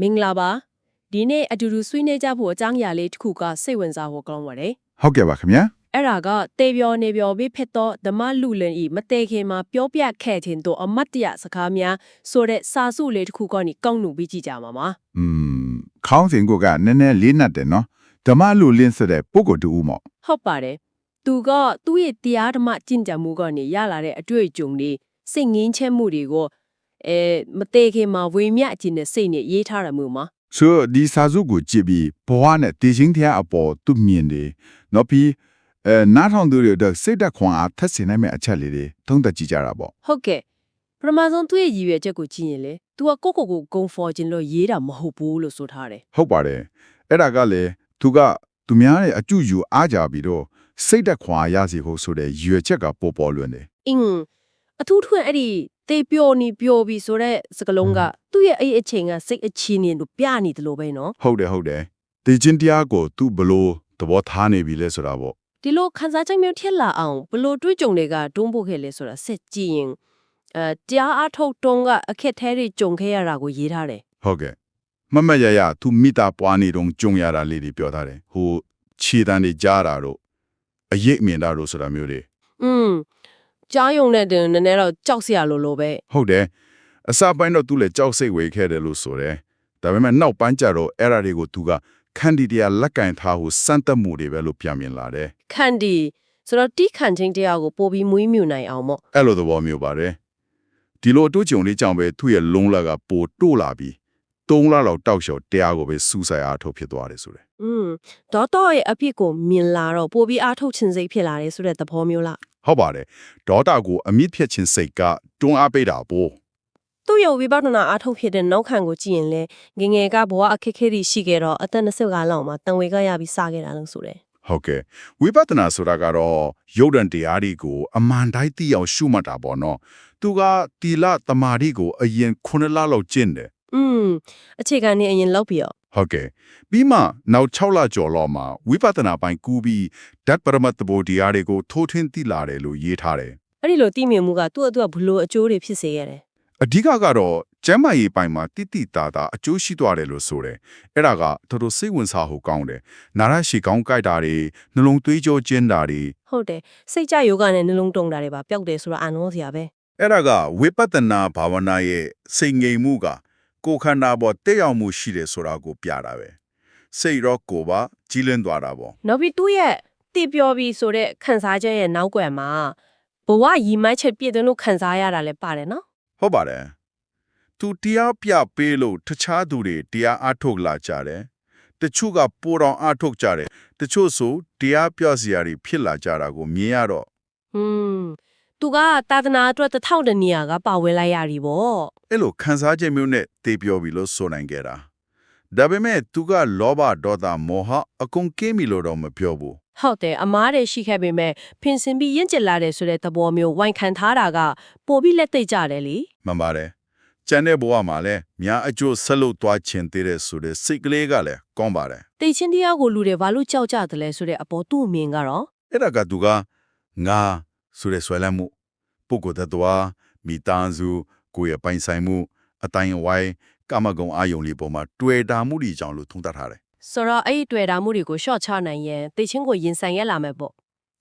မင်္ဂလာပါဒီနေ့အတူတူဆွေးနွေးကြဖို့အကြောင်းအရာလေးတစ်ခုကစိတ်ဝင်စားဖို့ကောင်းပါတယ်ဟုတ်ကဲ့ပါခင်ဗျာအဲ့ဒါကတေပြော်နေပြော်ပြီးဖြစ်တော့ဓမ္မလူလင်ဤမတေခင်မှာပြောပြခဲ့ခြင်းတို့အမတ်တရစကားများဆိုတဲ့စာစုလေးတစ်ခုကနေကောက်နှုတ်ပြီးကြည့်ကြမှာပါอืมခေါင်းစဉ်ကနည်းနည်းလေးနတ်တယ်နော်ဓမ္မလူလင်းဆိုတဲ့ပုဂ္ဂိုလ်တူဦးမော့ဟုတ်ပါတယ်သူကသူ့ရဲ့တရားဓမ္မကျင့်ကြံမှုကနေရလာတဲ့အတွေ့အကြုံတွေစိတ်ငင်းချက်မှုတွေကို အဲမတေခင်မှာဝေမျှအကျင့်နဲ့စိတ်နဲ့ရေးထားရမှုမှာဆိုတော့ဒီစာစုကိုကြည့်ပြီးဘဝနဲ့တည်ခြင်းတရားအပေါ်သူမြင်တယ်နော်ပြီးအဲနားထောင်သူတွေအတွက်စိတ်သက်ခွန်အားထက်စင်နိုင်မယ့်အချက်လေးတွေသုံးသပ်ကြည့်ကြတာပေါ့ဟုတ်ကဲ့ပထမဆုံးသူ့ရဲ့ရည်ရွယ်ချက်ကိုကြည့်ရင်လေ तू ကကိုကိုကိုဂုံဖော်ခြင်းလို့ရေးတာမဟုတ်ဘူးလို့ဆိုထားတယ်ဟုတ်ပါတယ်အဲ့ဒါကလည်းသူကသူများရဲ့အကျုယူအားကြပြီးတော့စိတ်သက်ခွန်အားရစီဖို့ဆိုတဲ့ရည်ရွယ်ချက်ကပေါ်ပေါ်လွင်တယ်အင်းအထူးထွန်းအဲ့ဒီ တေပျော်နေပျော်ပြီဆိုတဲ့စကလုံးကသူ့ရဲ့အဲ့အချိန်ကစိတ်အချီနေလို့ပြနေတယ်လို့ပဲနော်ဟုတ်တယ်ဟုတ်တယ်တေချင်းတရားကိုသူ့ဘလို့သဘောထားနေပြီလဲဆိုတာပေါ့ဒီလိုခန်းစားချက်မျိုးထက်လာအောင်ဘလို့တွေးကြုံတွေကတွန်းပို့ခဲ့လဲဆိုတာစစ်ကြည့်ရင်အဲတရားအထုတ်တွန်းကအခက်ထဲတွေကြုံခဲ့ရတာကိုရေးထားတယ်ဟုတ်ကဲ့မမရရသူမိသားပွားနေတုန်းကြုံရတာလေးတွေပြောထားတယ်ဟိုခြေတန်းတွေကြားတာတို့အရေးအမြင်တာတို့ဆိုတာမျိုးတွေอืม ကြားယုံတဲ့တင်နည်းနည်းတော့ကြောက်စရာလိုလိုပဲဟုတ်တယ်အစပိုင်းတော့သူလည်းကြောက်စိတ်ဝေခဲ့တယ်လို့ဆိုတယ်ဒါပေမဲ့နောက်ပိုင်းကျတော့အဲ့ဓာတွေကိုသူကခန္ဒီတရားလက်ကင်ထားဟုစမ်းသက်မှုတွေပဲလို့ပြန်မြင်လာတယ်ခန်ဒီဆိုတော့တိခန်ချင်းတရားကိုပို့ပြီးမွေးမြူနိုင်အောင်ပေါ့အဲ့လိုသဘောမျိုးပါတယ်ဒီလိုအတူးကြုံလေးကြောင့်ပဲသူ့ရဲ့လုံးလကပိုတိုးလာပြီး ၃လလောက်တောက်လျှော်တရားကိုပဲစူးစိုက်အားထုတ်ဖြစ်သွားတယ်ဆိုတယ်อืมဒေါက်တာရဲ့အဖြစ်ကိုမြင်လာတော့ပို့ပြီးအားထုတ်ခြင်းစိတ်ဖြစ်လာတယ်ဆိုတဲ့သဘောမျိုးလားဟုတ်ပါတယ်ဒေါတာကိုအမြင့်ဖြတ်ခြင်းစိတ်ကတွန်းအားပေးတာပို့သူ့ရဲ့ဝိပဿနာအားထုတ်ဖြစ်တဲ့နောက်ခံကိုကြည့်ရင်လေငယ်ငယ်ကဘဝအခက်အခဲတွေရှိခဲ့တော့အသက်20ကလောက်မှာတန်ဝေကရပြီးစခဲ့တာလို့ဆိုတယ်ဟုတ်ကဲ့ဝိပဿနာဆိုတာကတော့ယုတ်တန်တရားတွေကိုအမှန်တိုင်းသိအောင်ရှုမှတ်တာပေါ့နော်သူကတီလတမာတိကိုအရင်9လလောက်ကျင့်တယ် อืมအခြေခံနေအရင်လောက်ပြီးတော့ဟုတ်ကဲ့ပြီးမှနောက်6လကျော်လောက်မှာဝိပဿနာပိုင်းကူးပြီးဓာတ်ပရမတ်တဘောတရားတွေကိုထိုးထွင်းသိလာတယ်လို့ရေးထားတယ်အဲ့ဒီလိုသိမြင်မှုကသူ့အတွက်ဘလို့အကျိုးတွေဖြစ်စေခဲ့တယ်အဓိကကတော့ကျမ်းမာရေးပိုင်းမှာတိတိတာတာအကျိုးရှိသွားတယ်လို့ဆိုတယ်အဲ့ဒါကတော်တော်စိတ်ဝင်စားဖို့ကောင်းတယ်နာရရှိကောင်းကြိုက်တာတွေနှလုံးသွေးကြောကျင်းတာတွေဟုတ်တယ်စိတ်ကြယောဂနဲ့နှလုံးတုံတာတွေပါပျောက်တယ်ဆိုတာအန်နောစရာပဲအဲ့ဒါကဝိပဿနာဘာဝနာရဲ့စိတ်ငြိမ်မှုက ကိုယ်ခန္ဓာပေါ်တက်ရောက်မှုရှိတယ်ဆိုတာကိုပြတာပဲစိတ်ရောကိုယ်ပါကြီးလင်းသွားတာပေါ့နောက်ပြီးသူ့ရဲ့တည်ပြောပြီးဆိုတဲ့ခန်းစားချက်ရဲ့နောက်ွယ်မှာဘဝရီမိုက်ချက်ပြည့်တယ်လို့ခန်းစားရတာလည်းပါတယ်နော်ဟုတ်ပါတယ်သူတရားပြပေးလို့တခြားသူတွေတရားအားထုတ်လာကြတယ်တချို့ကပိုတော်အားထုတ်ကြတယ်တချို့ဆိုတရားပြစရာတွေဖြစ်လာကြတာကိုမြင်ရတော့ဟွန်း သူကသာသနာအတွက်တစ်ထောက်တနေရာကပါဝင်လိုက်ရပြီပေါ့အဲ့လိုခံစားချက်မျိုးနဲ့တေးပြောပြီလို့ဆိုနိုင်ကြတာဒါပေမဲ့သူကလောဘဒေါသမောဟအကုန်ကင်းပြီလို့တော့မပြောဘူးဟုတ်တယ်အမားတွေရှိခဲ့ပေမဲ့ဖင်စင်ပြီးရင့်ကျက်လာတယ်ဆိုတဲ့သဘောမျိုးဝိုင်ခံထားတာကပိုပြီးလက်သိကြတယ်လေမှန်ပါတယ်ကျန်တဲ့ဘဝမှာလည်းများအကျိုးဆက်လုပ်သွားခြင်းသေးတဲ့ဆိုတဲ့စိတ်ကလေးကလည်းကောင်းပါတယ်တိတ်ချင်းတရားကိုလူတွေဘာလို့ကြောက်ကြတယ်လဲဆိုတဲ့အပေါ်သူ့အမြင်ကတော့အဲ့ဒါကသူကငါ ဆိုတဲ့ဆွဲလန်းမှုပုဂ္ဂိုလ်တ attva မိသားစုကိုယ့်ရဲ့ပိုင်ဆိုင်မှုအတိုင်းအဝိုင်းကာမဂုဏ်အာယုံလေးပေါ်မှာတွေ့တာမှုတွေကြောင့်လို့သုံးသပ်ထားတယ်ဆိုတော့အဲ့ဒီတွေ့တာမှုတွေကို short ချနိုင်ရင်တိတ်ချင်းကိုရင်ဆိုင်ရလာမယ်ပေါ့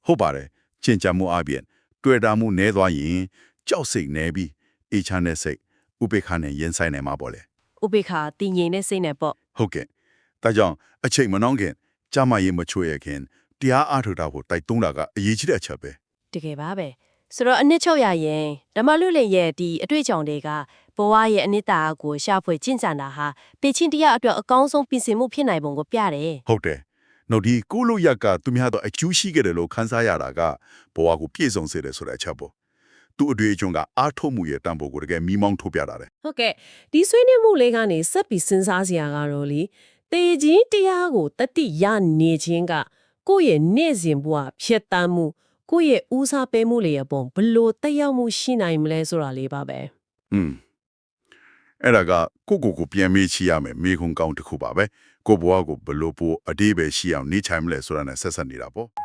ဟုတ်ပါတယ်ကျင့်ကြံမှုအပြင်တွေ့တာမှုနည်းသွားရင်ကြောက်စိတ်နည်းပြီးအေးချမ်းတဲ့စိတ်ဥပေက္ခနဲ့ရင်ဆိုင်နိုင်မှာပေါ့လေဥပေက္ခာတည်ငြိမ်တဲ့စိတ်နဲ့ပေါ့ဟုတ်ကဲ့ဒါကြောင့်အချိန်မနှောင်းခင်ကြာမရင်မချွေရခင်တရားအားထုတ်တာကိုတိုက်တွန်းတာကအရေးကြီးတဲ့အချက်ပဲ တကယ်ပါပဲဆိုတော့အနှစ်ချုပ်ရရင်ဓမ္မလူလေရဲ့ဒီအတွေ့အကြုံတွေကဘဝရဲ့အနှစ်သာရကိုရှာဖွေကျင့်ကြံတာဟာတေချင်းတရားအတွက်အကောင်းဆုံးပြင်ဆင်မှုဖြစ်နိုင်ပုံကိုပြတယ်ဟုတ်တယ်။နောက်ဒီကိုလိုရက်ကသူများတော့အကျူးရှိခဲ့တယ်လို့ခန်းစားရတာကဘဝကိုပြည့်စုံစေတယ်ဆိုတဲ့အချက်ပေါ့။သူ့အတွေ့အကြုံကအားထုတ်မှုရဲ့တန်ဖိုးကိုတကယ်မိမောင်းထုတ်ပြတာတယ်ဟုတ်ကဲ့ဒီဆွေးနွေးမှုလေးကနေဆက်ပြီးစဉ်းစားစရာကတော့လေတေချင်းတရားကိုတတိရနေခြင်းကကိုယ့်ရဲ့နေ့စဉ်ဘဝဖြစ်တမ်းမှု ကိုယ့်ရဲ့ဦးစားပေးမှုလေးအပေါ်ဘလို့တက်ရောက်မှုရှိနိုင်မလဲဆိုတာလေးပါပဲ။อืมအဲ့ဒါကကိုကိုကိုပြန်မေးချရမယ်မေးခွန်းကောင်းတစ်ခုပါပဲ။ကိုဘဝကိုဘလို့ပိုအတိပဲရှိအောင်နေချိုင်မလဲဆိုတာနဲ့ဆက်ဆက်နေတာပေါ့။